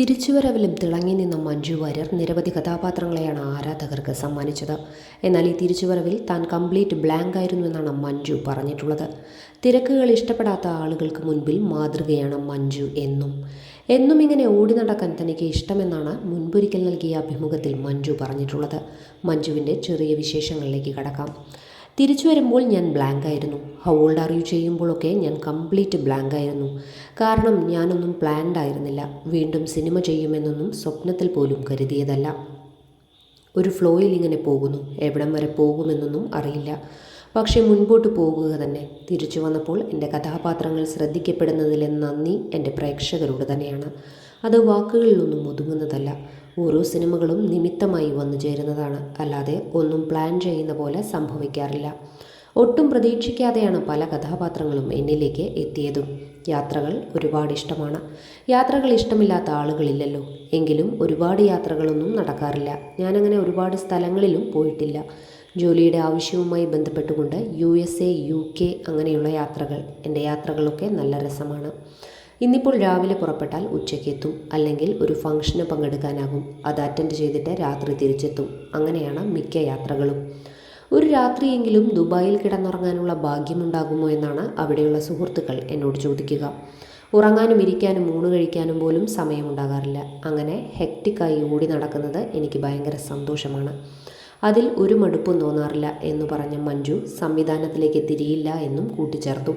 തിരിച്ചുവരവിലും തിളങ്ങി നിന്ന മഞ്ജു വാര്യർ നിരവധി കഥാപാത്രങ്ങളെയാണ് ആരാധകർക്ക് സമ്മാനിച്ചത്. എന്നാൽ ഈ തിരിച്ചുവരവിൽ താൻ കംപ്ലീറ്റ് ബ്ലാങ്ക് ആയിരുന്നു എന്നാണ് മഞ്ജു പറഞ്ഞിട്ടുള്ളത്. തിരക്കുകൾ ഇഷ്ടപ്പെടാത്ത ആളുകൾക്ക് മുൻപിൽ മാതൃകയാണ് മഞ്ജു എന്നും. എന്നും ഇങ്ങനെ ഓടി നടക്കാൻ തനിക്ക് ഇഷ്ടമെന്നാണ് മുൻപൊരിക്കൽ നൽകിയ അഭിമുഖത്തിൽ മഞ്ജു പറഞ്ഞിട്ടുള്ളത്. മഞ്ജുവിന്റെ ചെറിയ വിശേഷങ്ങളിലേക്ക് കടക്കാം. തിരിച്ചു വരുമ്പോൾ ഞാൻ ബ്ലാങ്ക് ആയിരുന്നു. ഹൗ ഓൾഡ് ആർ യു ചെയ്യുമ്പോഴൊക്കെ ഞാൻ കംപ്ലീറ്റ് ബ്ലാങ്ക് ആയിരുന്നു. കാരണം ഞാനൊന്നും പ്ലാൻഡ് ആയിരുന്നില്ല. വീണ്ടും സിനിമ ചെയ്യുമെന്നൊന്നും സ്വപ്നത്തിൽ പോലും കരുതിയതല്ല. ഒരു ഫ്ലോയിൽ ഇങ്ങനെ പോകുന്നു. എവിടം വരെ പോകുമെന്നൊന്നും അറിയില്ല. പക്ഷേ മുൻപോട്ട് പോകുക തന്നെ. തിരിച്ചു വന്നപ്പോൾ എന്റെ കഥാപാത്രങ്ങൾ ശ്രദ്ധിക്കപ്പെടുന്നതിലെ നന്ദി എന്റെ പ്രേക്ഷകരോട് തന്നെയാണ്. അത് വാക്കുകളിലൊന്നും ഒതുങ്ങുന്നതല്ല. ഓരോ സിനിമകളും നിമിത്തമായി വന്നു ചേരുന്നതാണ്. അല്ലാതെ ഒന്നും പ്ലാൻ ചെയ്യുന്ന പോലെ സംഭവിക്കാറില്ല. ഒട്ടും പ്രതീക്ഷിക്കാതെയാണ് പല കഥാപാത്രങ്ങളും എന്നിലേക്ക് എത്തിയതും. യാത്രകൾ ഒരുപാട് ഇഷ്ടമാണ്. യാത്രകൾ ഇഷ്ടമില്ലാത്ത ആളുകളില്ലല്ലോ. എങ്കിലും ഒരുപാട് യാത്രകളൊന്നും നടക്കാറില്ല. ഞാനങ്ങനെ ഒരുപാട് സ്ഥലങ്ങളിലും പോയിട്ടില്ല. ജോലിയുടെ ആവശ്യവുമായി ബന്ധപ്പെട്ടുകൊണ്ട് U S A U K അങ്ങനെയുള്ള യാത്രകൾ. എന്റെ യാത്രകളൊക്കെ നല്ല രസമാണ്. ഇന്നിപ്പോൾ രാവിലെ പുറപ്പെട്ടാൽ ഉച്ചയ്ക്ക് എത്തും അല്ലെങ്കിൽ ഒരു ഫംഗ്ഷന് പങ്കെടുക്കാനാകും. അത് അറ്റൻഡ് ചെയ്തിട്ട് രാത്രി തിരിച്ചെത്തും. അങ്ങനെയാണ് മിക്ക യാത്രകളും. ഒരു രാത്രിയെങ്കിലും ദുബായിൽ കിടന്നുറങ്ങാനുള്ള ഭാഗ്യമുണ്ടാകുമോ എന്നാണ് അവിടെയുള്ള സുഹൃത്തുക്കൾ എന്നോട് ചോദിക്കുക. ഉറങ്ങാനും ഇരിക്കാനും ഊണ് കഴിക്കാനും പോലും സമയമുണ്ടാകാറില്ല. അങ്ങനെ ഹെക്റ്റിക്കായി ഓടി നടക്കുന്നത് എനിക്ക് ഭയങ്കര സന്തോഷമാണ്. അതിൽ ഒരു മടുപ്പും തോന്നാറില്ല എന്ന് പറഞ്ഞ മഞ്ജു സംവിധാനത്തിലേക്ക് തിരിയില്ല എന്നും കൂട്ടിച്ചേർത്തു.